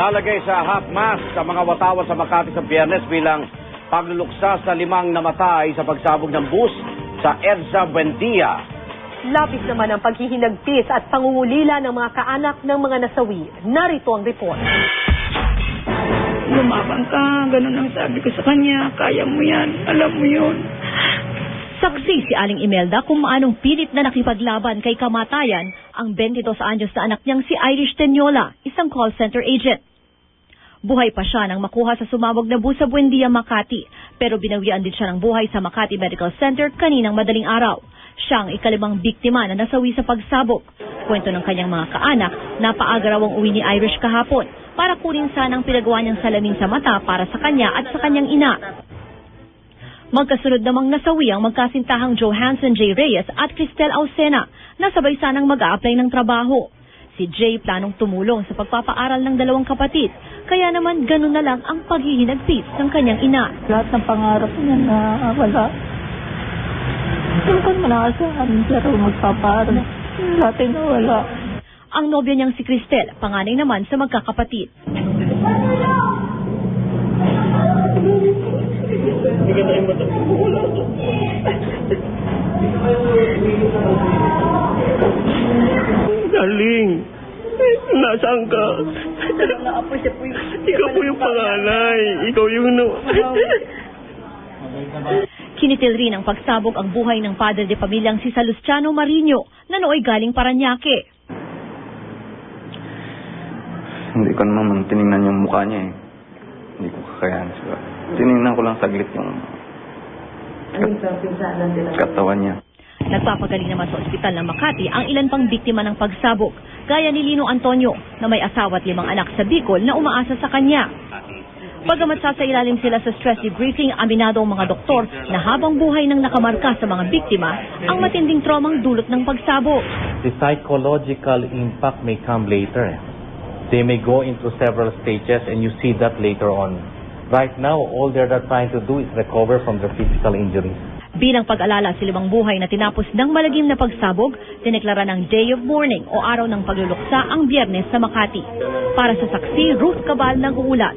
lalagay sa half mast sa mga watawat sa Makati sa biyernes bilang pagluluksa sa limang namatay sa pagsabog ng bus sa EDSA Buendia. Labis naman ang paghihinagpis at pangungulila ng mga kaanak ng mga nasawi. Narito ang report. Lumabang ka, ganun ang sabi ko sa kanya. Kaya mo yan, alam mo yun. Saksi si Aling Imelda kung maanong pilit na nakipaglaban kay kamatayan ang 22 anyos na anak niyang si Irish Tenyola, isang call center agent. Buhay pa siya nang makuha sa sumabog na bus sa Buendia, Makati, pero binawian din siya ng buhay sa Makati Medical Center kaninang madaling araw. Siya ang ikalimang biktima na nasawi sa pagsabog. Kwento ng kanyang mga kaanak, napaaga raw ang uwi ni Irish kahapon para kunin sanang pinagawa niyang salamin sa mata para sa kanya at sa kanyang ina. Magkasunod namang nasawi ang magkasintahang Johansson J. Reyes at Cristel Ausena na sabay sanang mag apply ng trabaho. Si Jay planong tumulong sa pagpapaaral ng dalawang kapatid, kaya naman ganun na lang ang paghihinagpis ng kanyang ina. Lahat ng pangarap niya na wala. Hindi ko manaasahan, pero magpaparal. Lahat ay nawala. Ang nobya niyang si Cristel, panganay naman sa magkakapatid. Darling, nasaan ka? Ikaw po yung panganay. Ikaw yung no... Kinitil rin ang pagsabog ang buhay ng padre de pamilyang si Salustiano Marino na nooy galing Paranaque. Hindi ko naman tinignan yung mukha niya eh. Hindi ko kakayahan siya. Tinignan ko lang saglit yung katawan niya. Nagpapagaling naman sa ospital ng Makati ang ilan pang biktima ng pagsabog, gaya ni Lino Antonio na may asawa at limang anak sa Bicol na umaasa sa kanya. Bagamat sasailalim sila sa stress debriefing, aminado ang mga doktor na habang buhay nang nakamarka sa mga biktima ang matinding traumang dulot ng pagsabog. the psychological impact may come later. They may go into several stages and you see that later on. Right now, all they're trying to do is recover from their physical injuries. Bilang pag-alala sa limang buhay na tinapos ng malagim na pagsabog, dineklara ng Day of Mourning o Araw ng Pagluluksa ang biyernes sa Makati. Para sa saksi, Ruth Cabal ng Uulat.